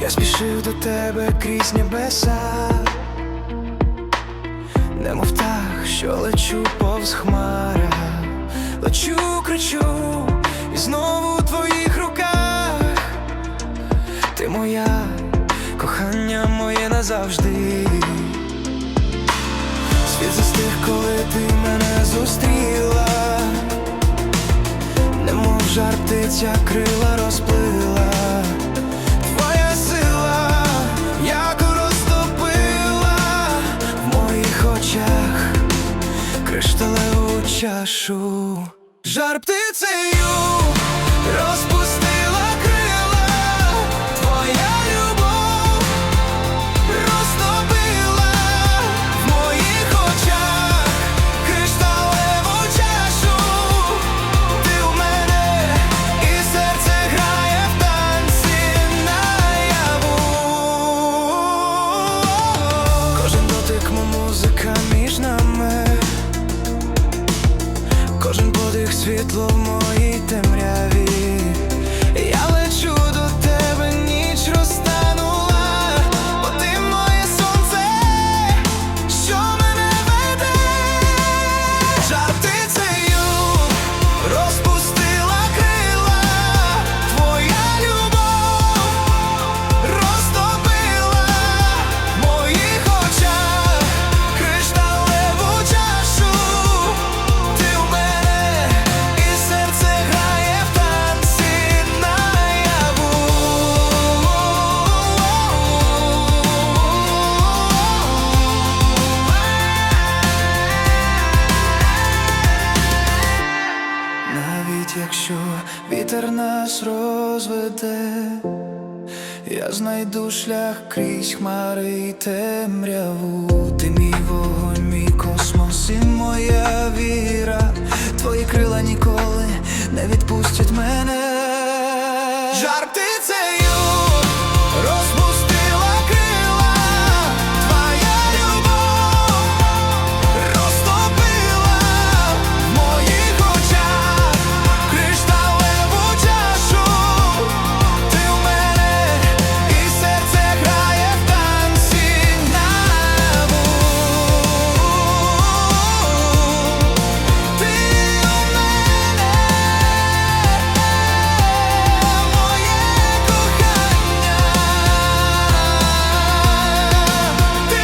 Я спішив до тебе крізь небеса, немов птах, що лечу повз хмара, лечу, кричу, і знову у твоїх руках. Ти моя, кохання моє назавжди. Світ застиг, коли ти мене зустріла, немов жар птиця крила розплила. Кришталеву чашу. Жар птицею розпустила світло вітер нас розведе, я знайду шлях крізь хмари й темряву. Ти мій вогонь, мій космос і моя віра. Твої крила ніколи не відпустять мене.